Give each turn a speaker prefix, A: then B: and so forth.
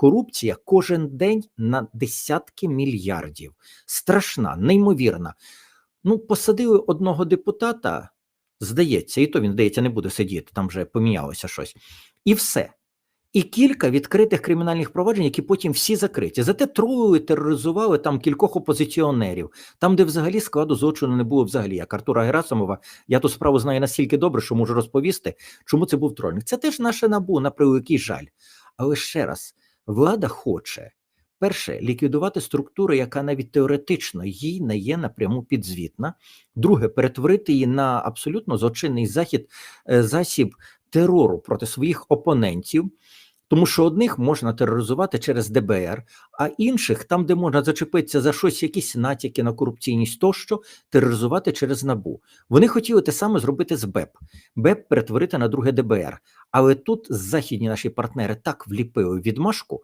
A: корупція кожен день на десятки мільярдів. Страшна, неймовірна. Ну, посадили одного депутата, здається, і то він, здається, не буде сидіти, там вже помінялося щось. І все. І кілька відкритих кримінальних проваджень, які потім всі закриті. Зате тролили, тероризували там кількох опозиціонерів, там, де взагалі складу злочину не було взагалі. Як Артура Герасимова, я ту справу знаю настільки добре, що можу розповісти, чому це був тролінг. Це теж наше набу, на превеликий жаль. Але ще раз, влада хоче. Перше, ліквідувати структуру, яка навіть теоретично їй не є напряму підзвітна. Друге, перетворити її на абсолютно злочинний захід, е, засіб терору проти своїх опонентів, тому що одних можна тероризувати через ДБР, а інших, там, де можна зачепитися за щось, якісь натяки на корупційність тощо, тероризувати через набу. Вони хотіли те саме зробити з БЕП, БЕП перетворити на друге ДБР. Але тут західні наші партнери так вліпили відмашку,